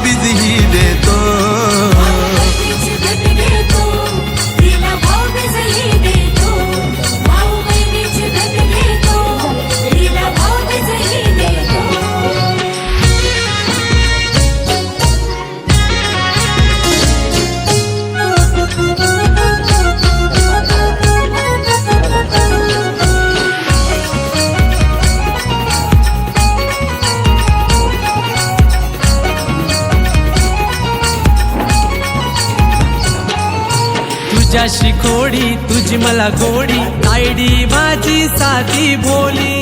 तिला भाऊ मला गोडी तायडी माझी साधी बोली.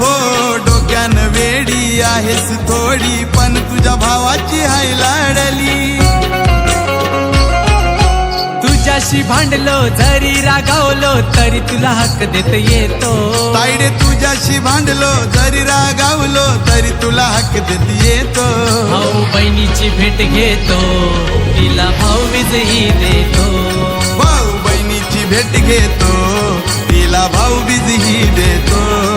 हो डोक्यान वेडी आहेस थोडी पण तुझ्या भावाची हाय लाडली. तुझ्याशी भांडलो जरी रागावलो तरी तुला हक देत येतो. तायडे तुझ्याशी भांडलो जरी रागावलो तरी तुला हक देत येतो. भाऊ बहिणीची भेट घेतो. तिला भाऊबीजही देतो. भाऊ बहिणीची भेट घेतो. तिला भाऊ देतो.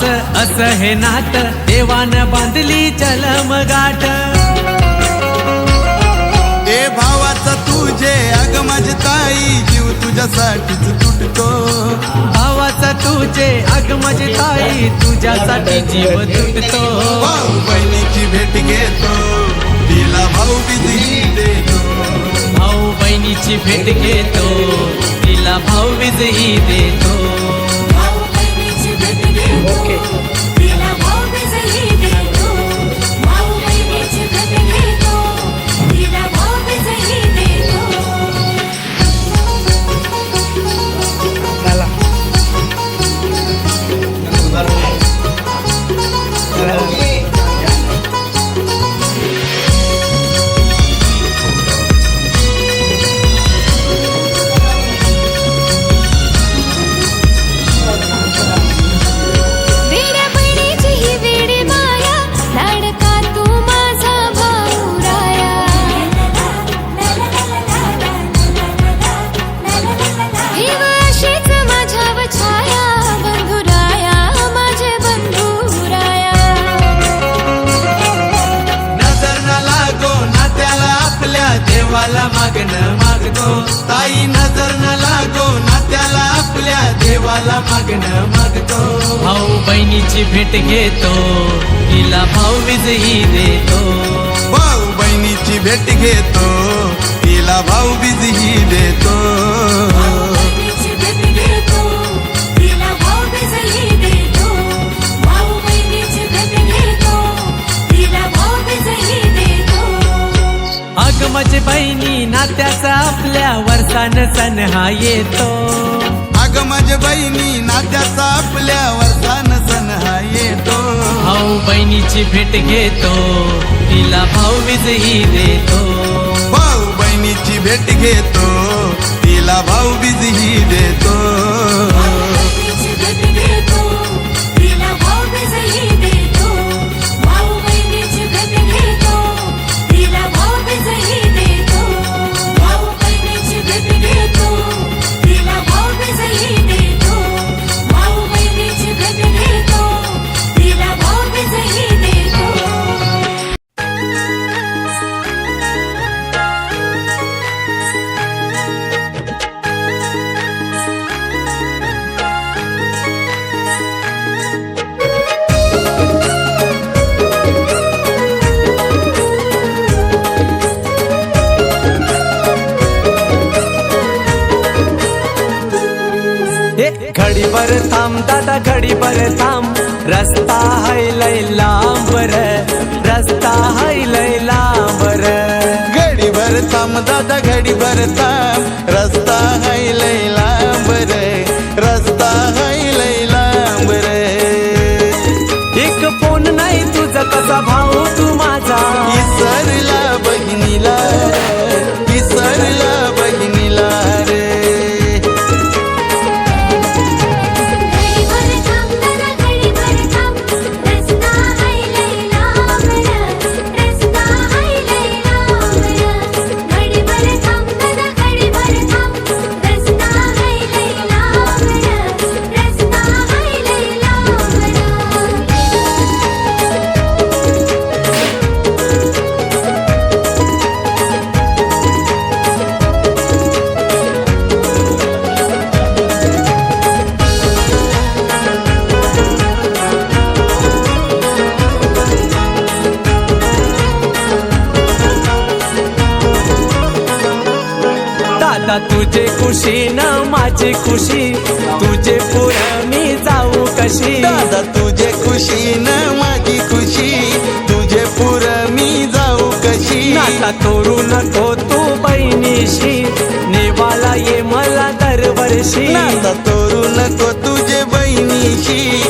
भावाच असं हे नात देवानं बांधली चलम गाठ ए भावाचा तुझे अग माझी ताई जीव तुझ्यासाठीच तुटतो. भावाचा तुझे अग माझी ताई तुझ्यासाठी जीव तुटतो. भाऊ बहिणीची भेट घेतो तिला भाऊ बिझी देतो. भाऊ बहिणीची भेट घेतो तिला देतो भाऊ बहिणीची भेट मागणं मागतो. भाऊ बहिणीची भेट घेतो. तिला देतो. भाऊ घेतो. तिला भाऊ देतो. बहिणीची भेट घेतो. तिला देतो. भाऊ बहिणीची भेट घेतो. तिला भाऊबीजही देतो. अग माझी बहिणी नात्याचा आपल्या वर्षान सण हा येतो. अग माझ्या बहिणी नात्याचा आपल्या वरदान सण हा येतो. भाऊ बहिणीची भेट घेतो तिला भाऊबीजही देतो. भाऊ बहिणीची भेट घेतो तिला भाऊ ही देतो. तुझे खुशी ना माझी खुशी. तुझे पुर मी जाऊ कशी. दादा तुझे खुशी ना माझी खुशी. तुझे पुर मी जाऊ कशी. आता करू नको तू बहिणीशी. निवाला ये मला दरवर्षी. नाता करू नको तुझे बहिणीशी.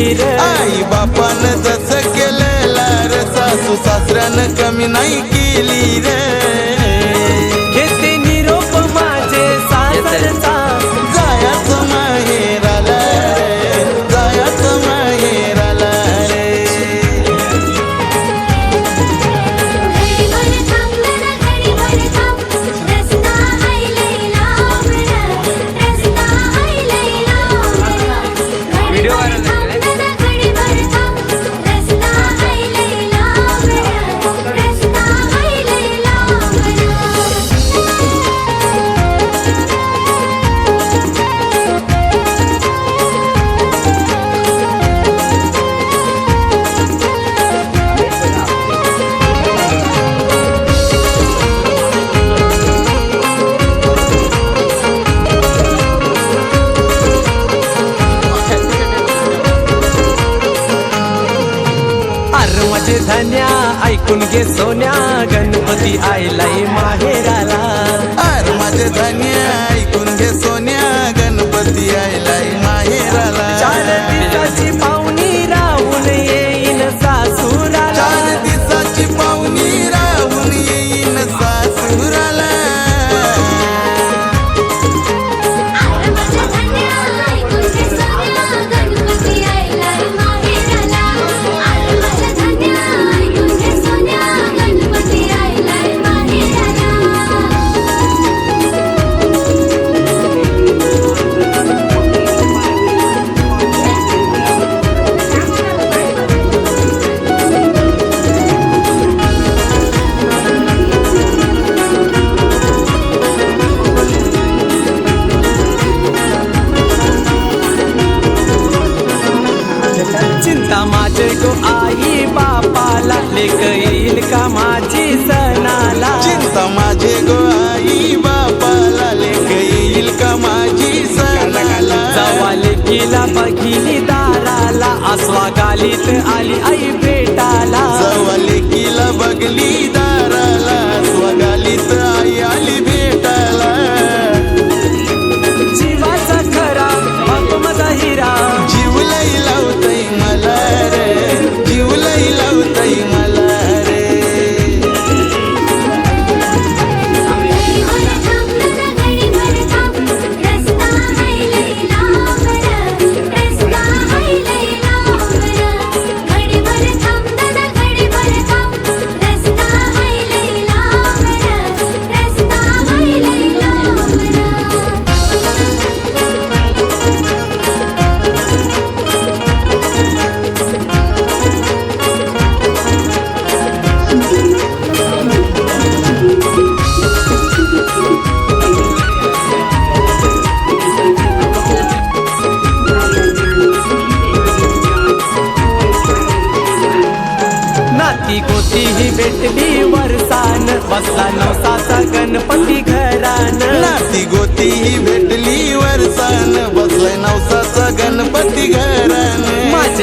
वीर आई बापानं जसं केलं लार सासू सासऱ्यानं कमी नाही केली रे. माझे सोन्या गणपती आयलाय माझ्या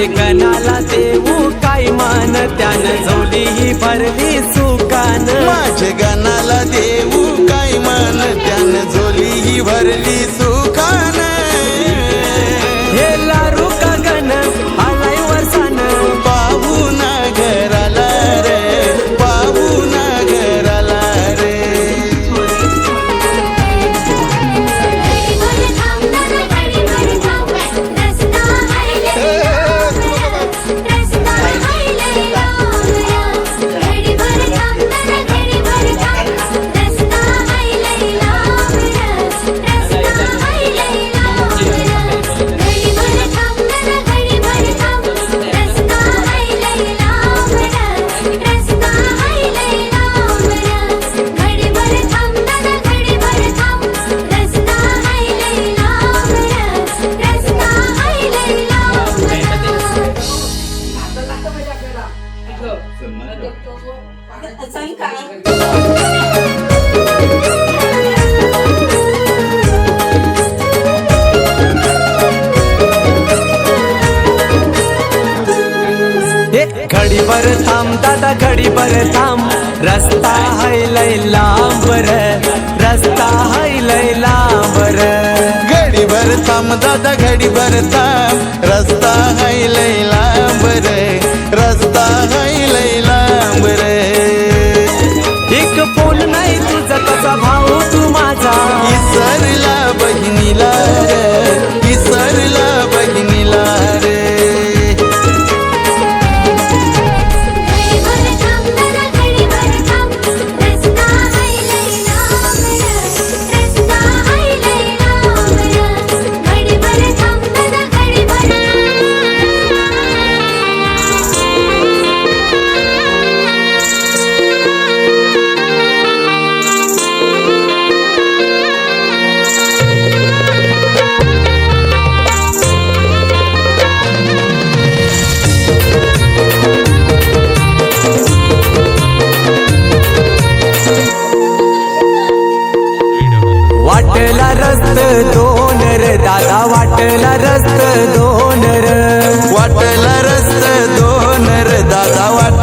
लेखनाला देऊ काय मान? त्यानं झोली ही भरली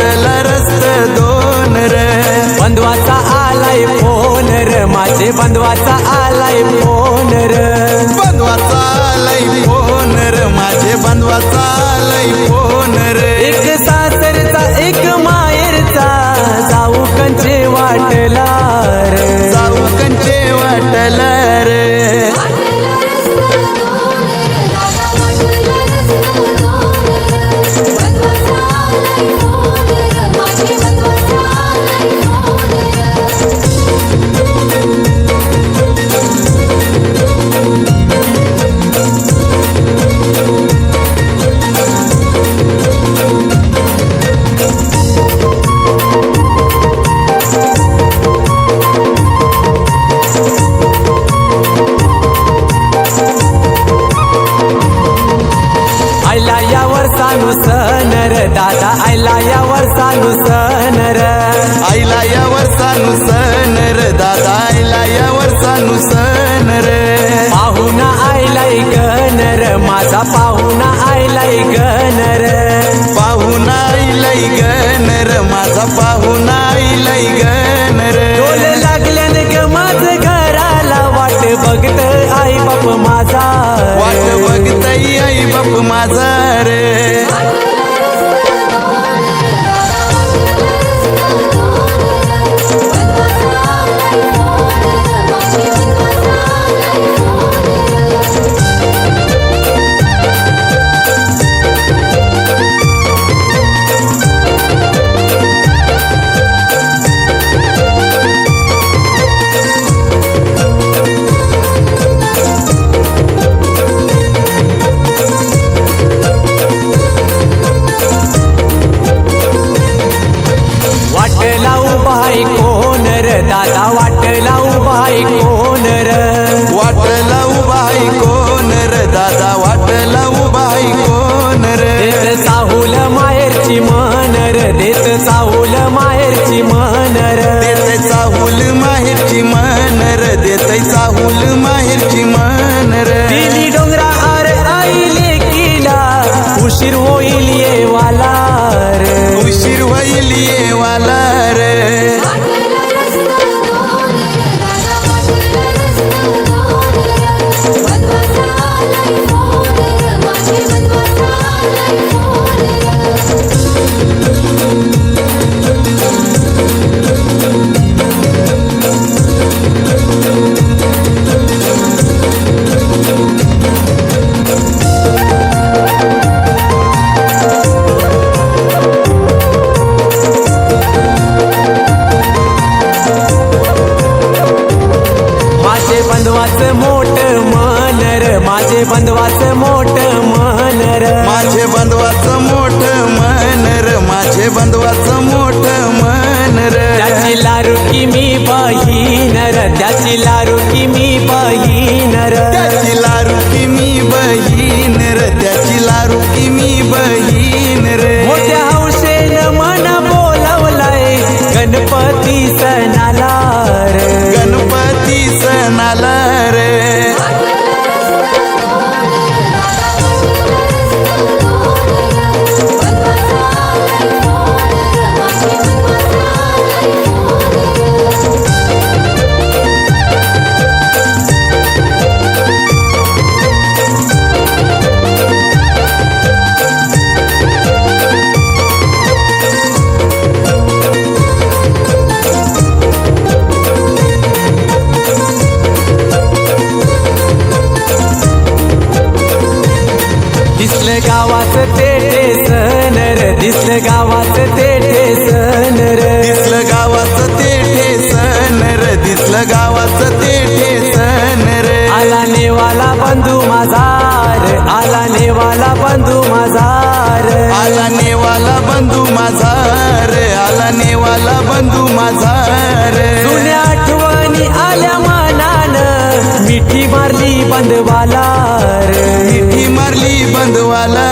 लागला रस्त दोन र. बंधवाचा आलाय फोन र. माझे बंधवाचा आलाय फोन र. बंधवाचा आलाय फोन र. माझे बंधवाचा आलाय फोन र. एक सासरचा एक मायरचा जाऊ कंचे वाटला जाऊ कंचे वाटला पहिली वाला लारुकी मी पाही गावात तेटे सनर दिसलं गावात तेटे सनर दिसल गावात तेटे सनर दिसल गावात तेटे सनर आला नेवाला बंधू माझार आला नेवाला बंधू माझार आला नेवाला बंधू माझार आला नेवाला बंधू माझार जुन्या आठवणी आल्या मिठी मारली बंदवाला मिठी मारली बंदवाला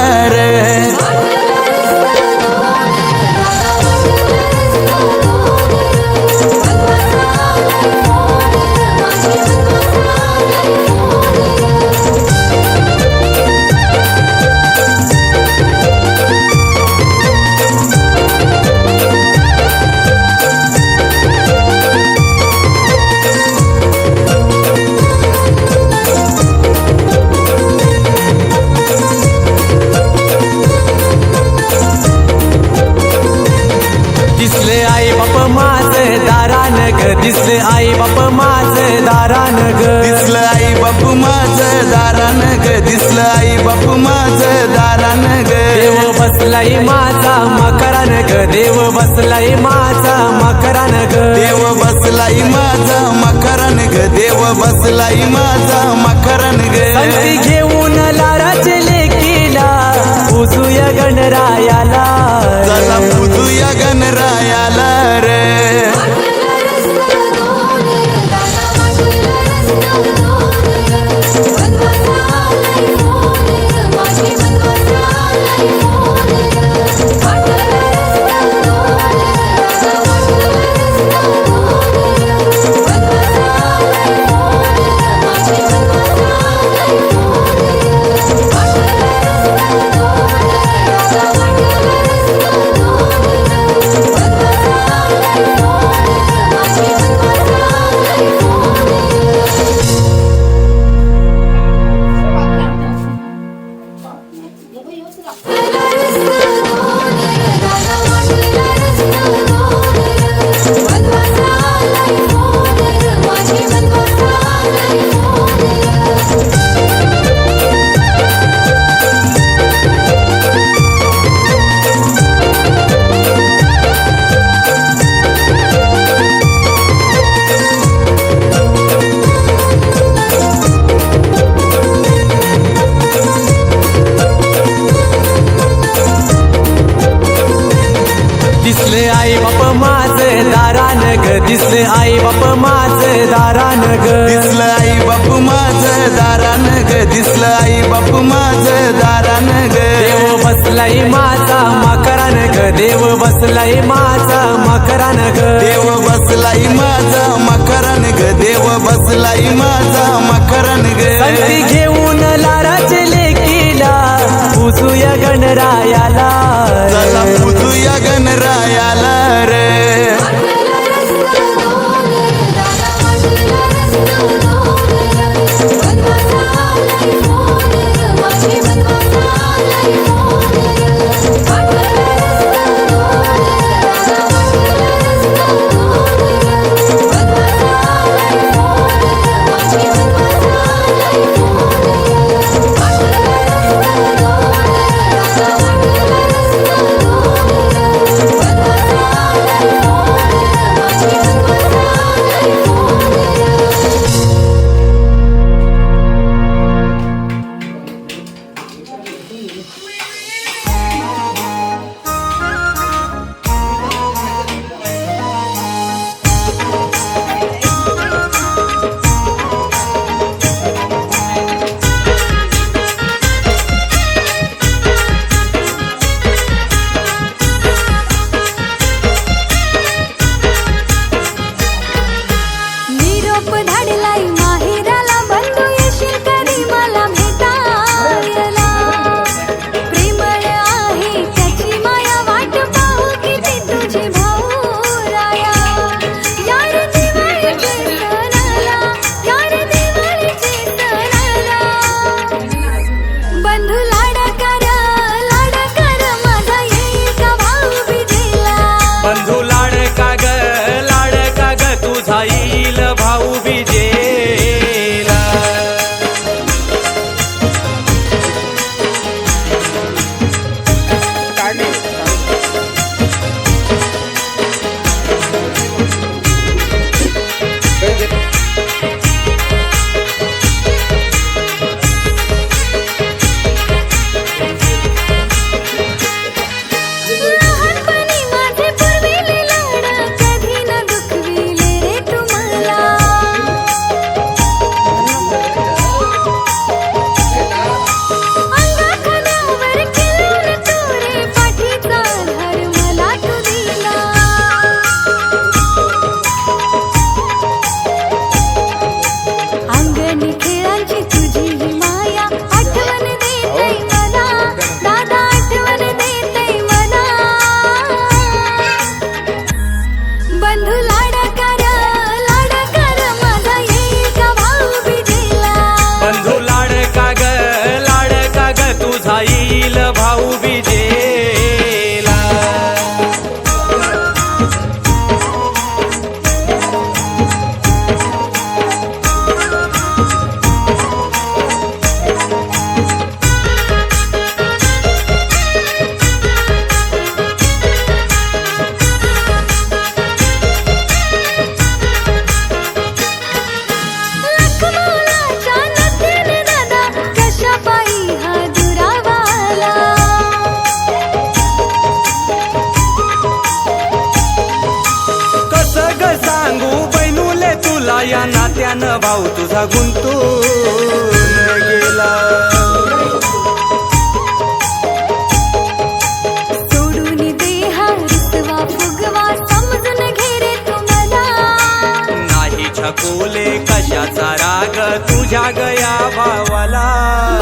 बोले कशाचा राग? तुझ्या गया भावाला.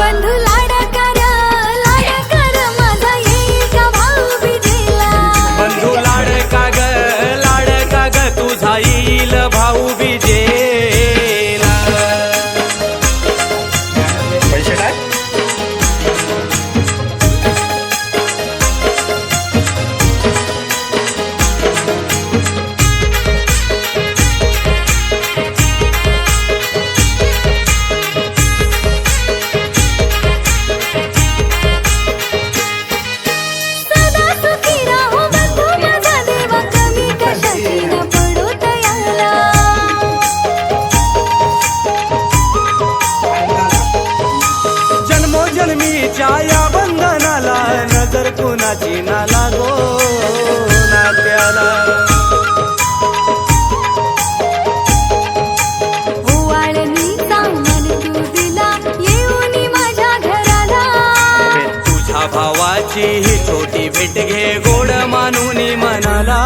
या बंधनाला नजर कुणाची ना लागो नात्याला. तुझ्या भावाची ही छोटी भेट घे गोड मानून मनाला.